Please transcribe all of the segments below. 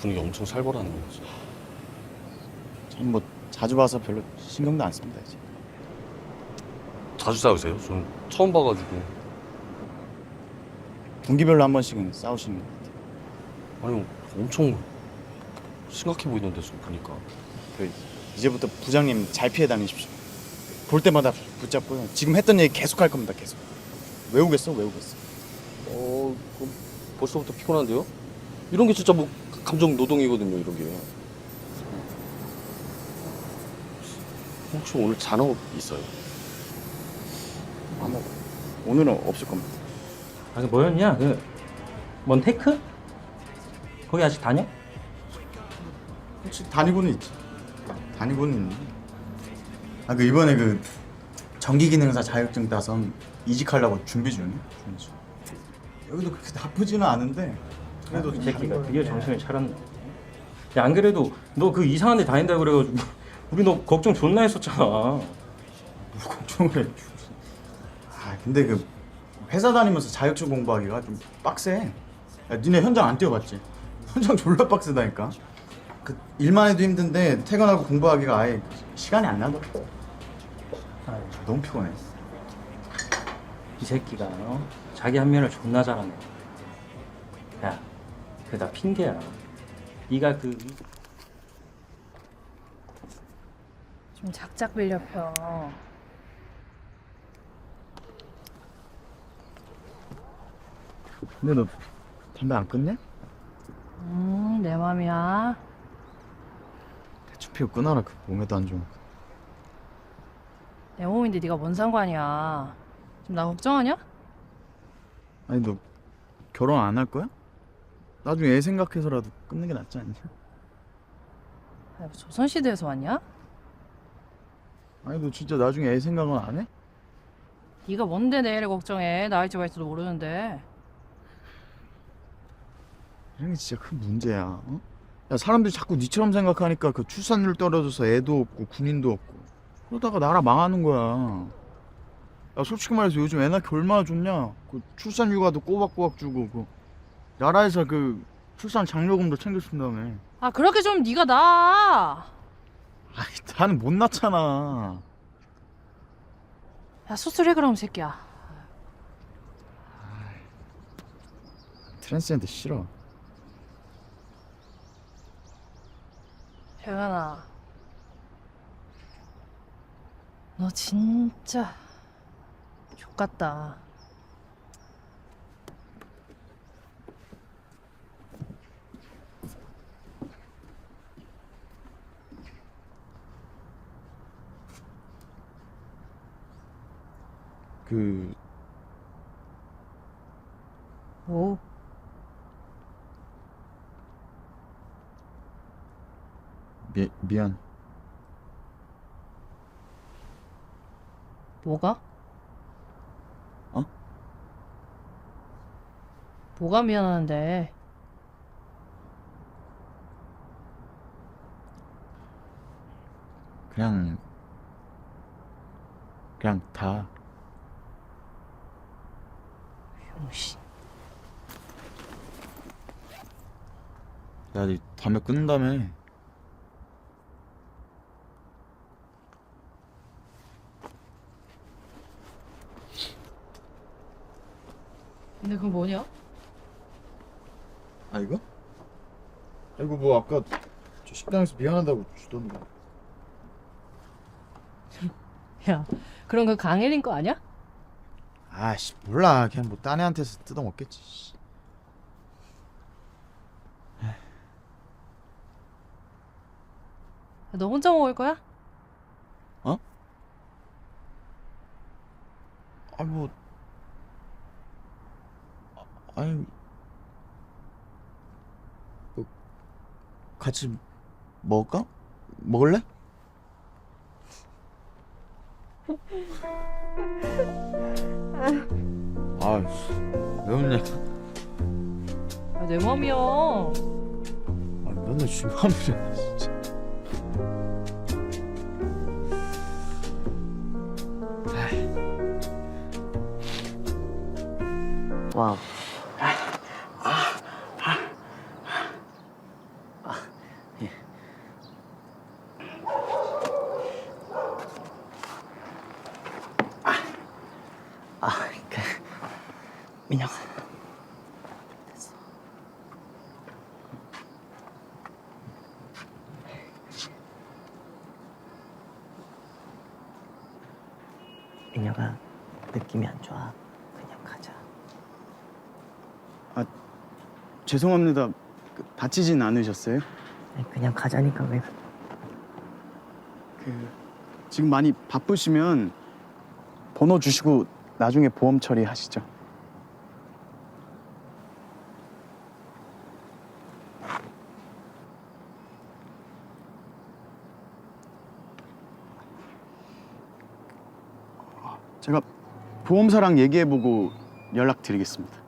분위기 엄청 살벌하는 거지. 저는 뭐 자주 봐서 별로 신경도 안 씁니다 이제. 자주 싸우세요? 저는 처음 봐가지고. 분기별로 한 번씩은 싸우시는 것 같아요. 아니 엄청 심각해 보이던데 좀 보니까. 그 이제부터 부장님 잘 피해 다니십시오. 볼 때마다 붙잡고요. 지금 했던 얘기 계속 할 겁니다. 계속. 외우겠어, 외우겠어. 어, 그럼 벌써부터 피곤한데요? 이런 게 진짜 뭐 감정 노동이거든요, 이런 게. 혹시 오늘 잔업 있어요? 아마 오늘은 없을 겁니다. 아, 그 뭐였냐? 그 몬테크? 거기 아직 다녀? 혹시 다니고는 있지. 다니고는 있는데. 아 그 이번에 그 전기 기능사 자격증 따서 이직하려고 준비 중이에요. 준비 중. 여기도 그렇게 나쁘지는 않은데 그래도 이좀 새끼가 드디어 거- 정신을 차렸네. 야, 안 그래도 너 그 이상한 데 다닌다 그래가지고 우리 너 걱정 존나 했었잖아. 뭐 걱정을 해. 아 근데 그 회사 다니면서 자격증 공부하기가 좀 빡세. 야, 니네 현장 안 뛰어봤지? 현장 졸라 빡세다니까. 그 일만 해도 힘든데 퇴근하고 공부하기가 아예 시간이 안 나더라고. 아유, 너무 피곤해. 이 새끼가 어? 자기 한 면을 존나 잘하네. 야, 그게 다 핑계야. 네가 그 좀 작작 빌려 펴. 근데 너 담배 안 끊냐? 음, 내 맘이야. 대충 피고 끊어라. 그 몸에도 안 좋은. 내 몸인데 네가 뭔 상관이야. 지금 나 걱정하냐? 아니 너 결혼 안 할 거야? 나중에 애 생각해서라도 끊는 게 낫지 않냐? 아, 뭐 조선시대에서 왔냐? 아니 너 진짜 나중에 애 생각은 안 해? 네가 뭔데 내 애를 걱정해. 나일지 말지도 모르는데. 이런 게 진짜 큰 문제야. 어? 야 사람들이 자꾸 니처럼 생각하니까 그 출산율 떨어져서 애도 없고 군인도 없고 그러다가 나라 망하는 거야. 야 솔직히 말해서 요즘 애 낳기 얼마나 좋냐? 그 출산 휴가도 꼬박꼬박 주고 그 나라에서 그 출산 장려금도 챙겨준다며. 아, 그렇게 좀 네가 나. 아이 나는 못 낳잖아. 야, 수술해 그럼 이 새끼야. 트랜스젠더 싫어. 태연아. 너 진짜 족같다. 그 뭐? 미, 미안. 뭐가? 어? 뭐가 미안한데? 그냥 그냥 다. 용신. 야, 니 담배 끊는다며. 근데 그거 뭐냐? 아 이거? 아, 이거 뭐 아까 저 식당에서 미안하다고 주던 거. 야, 그럼 그 강혜린 거 아니야? 아씨 몰라. 그냥 뭐 딴 애한테서 뜯어 먹겠지. 씨. 야, 너 혼자 먹을 거야? 아 뭐. 아, 아니. 뭐 같이 먹을까? 먹을래? 아, 왜 웃냐? 야, 내 맘이야. 아, 맨날 쥐맘이래 진짜. 와. 느낌이 안 좋아. 그냥 가자. 죄송합니다. 그, 다치진 않으셨어요? 아니, 그냥 가자니까 왜? 그 지금 많이 바쁘시면 번호 주시고 나중에 보험 처리하시죠. 제가 보험사랑 얘기해보고 연락드리겠습니다.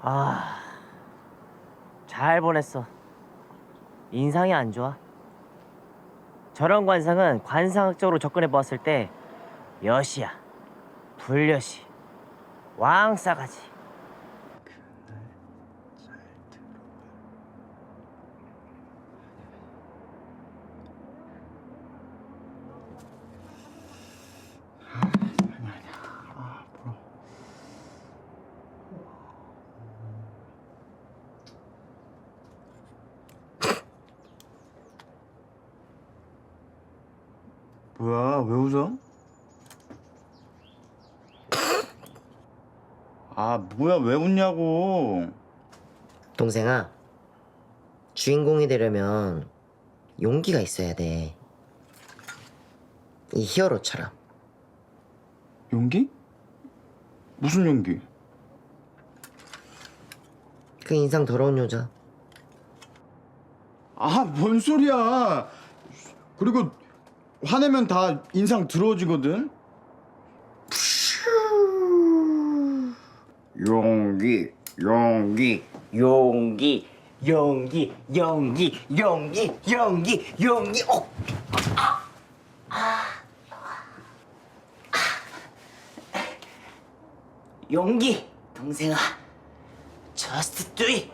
아, 잘 보냈어. 인상이 안 좋아. 저런 관상은 관상학적으로 접근해 보았을 때 여시야, 불여시, 왕싸가지. 뭐야 왜 웃어? 아 뭐야 왜 웃냐고 동생아, 주인공이 되려면 용기가 있어야 돼. 이 히어로처럼. 용기? 무슨 용기? 그 인상 더러운 여자. 아 뭔 소리야 그리고 화내면 다 인상 더러워지거든 용기 용기 용기, 용기, 용기, 용기, 용기, 용기. 어. 용기, 동생아. Do it.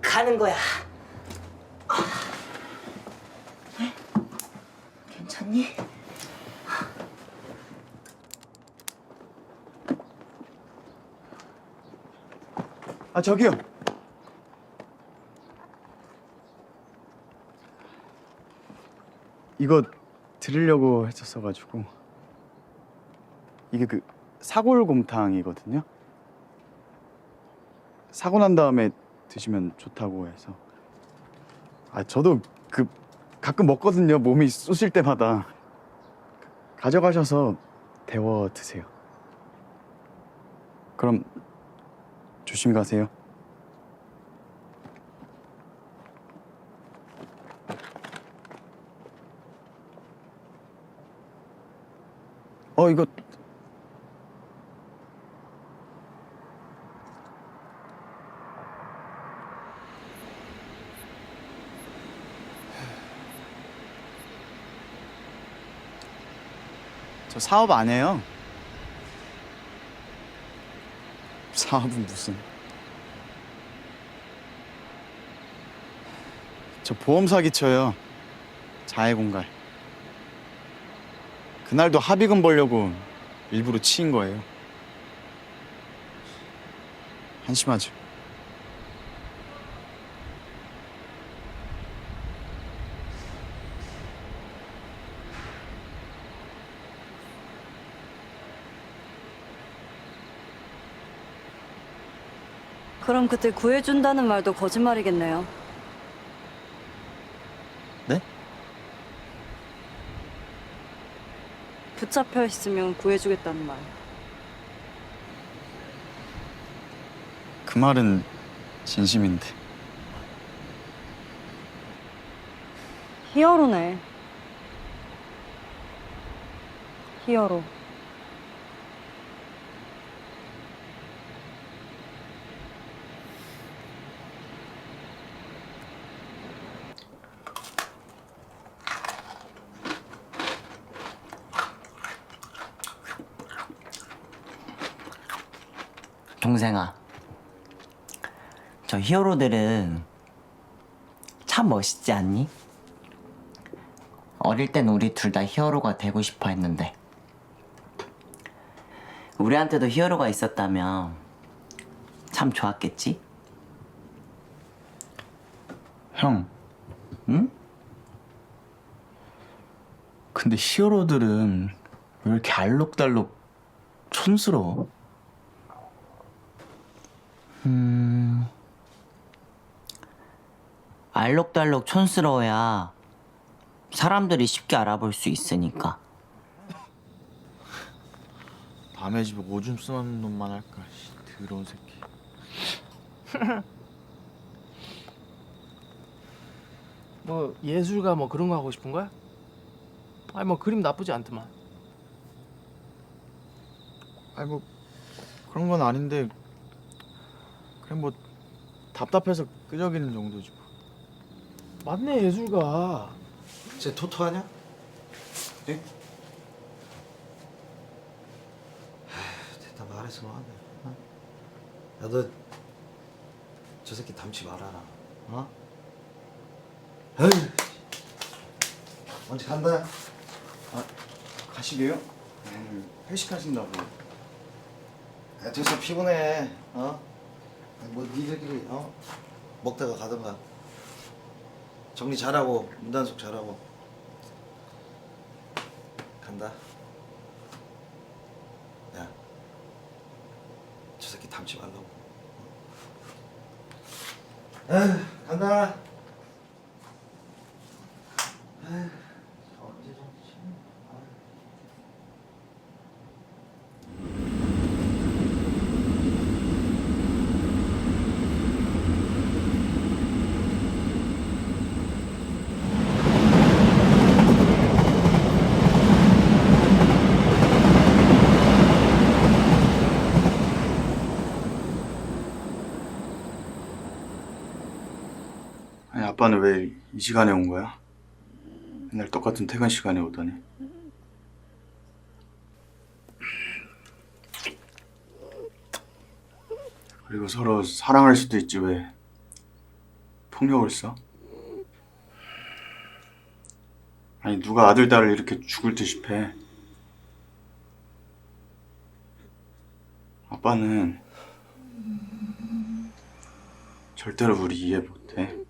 가는 거야. 괜찮니? 아 저기요. 이거 드리려고 했었어가지고 이게 그 사골곰탕이거든요. 사고 난 다음에 드시면 좋다고 해서. 아 저도 그 가끔 먹거든요 몸이 쑤실 때마다. 가져가셔서 데워 드세요. 그럼 조심히 가세요 어 이거 저 사업 안 해요. 사업은 무슨? 저 보험 사기 쳐요. 자해 공갈. 그날도 합의금 벌려고 일부러 치인 거예요. 한심하죠. 그럼 그때 구해준다는 말도 거짓말이겠네요. 네? 붙잡혀 있으면 구해주겠다는 말. 그 말은 진심인데. 히어로네. 히어로. 동생아, 저 히어로들은 참 멋있지 않니? 어릴 땐 우리 둘 다 히어로가 되고 싶어 했는데 우리한테도 히어로가 있었다면 참 좋았겠지? 형. 응? 근데 히어로들은 왜 이렇게 알록달록 촌스러워? 알록달록 촌스러워야 사람들이 쉽게 알아볼 수 있으니까. 남의 집에 오줌 쓰는 놈만 할까? 씨, 더러운 새끼. 뭐 예술가 뭐 그런 거 하고 싶은 거야? 아니 뭐 그림 나쁘지 않더만. 아니 뭐 그런 건 아닌데 그냥 뭐 답답해서 끄적이는 정도지 뭐. 맞네 예술가. 쟤 토토 하냐? 예? 하, 됐다 말해서 뭐하네 어? 야너 저 새끼 닮지 말아라 어? 에휴 먼저 간다 가시게요? 오늘 회식하신다고. 야, 됐어 피곤해 어? 뭐 니들끼리 어? 먹다가 가든가. 정리 잘하고 문단속 잘하고. 간다. 야 저 새끼 닮지 말라고. 에휴 간다. 에휴, 아니 아빠는 왜 이 시간에 온 거야? 맨날 똑같은 퇴근 시간에 오더니. 그리고 서로 사랑할 수도 있지 왜 폭력을 써? 아니 누가 아들 딸을 이렇게 죽을 듯이 패? 아빠는 절대로 우리 이해 못해.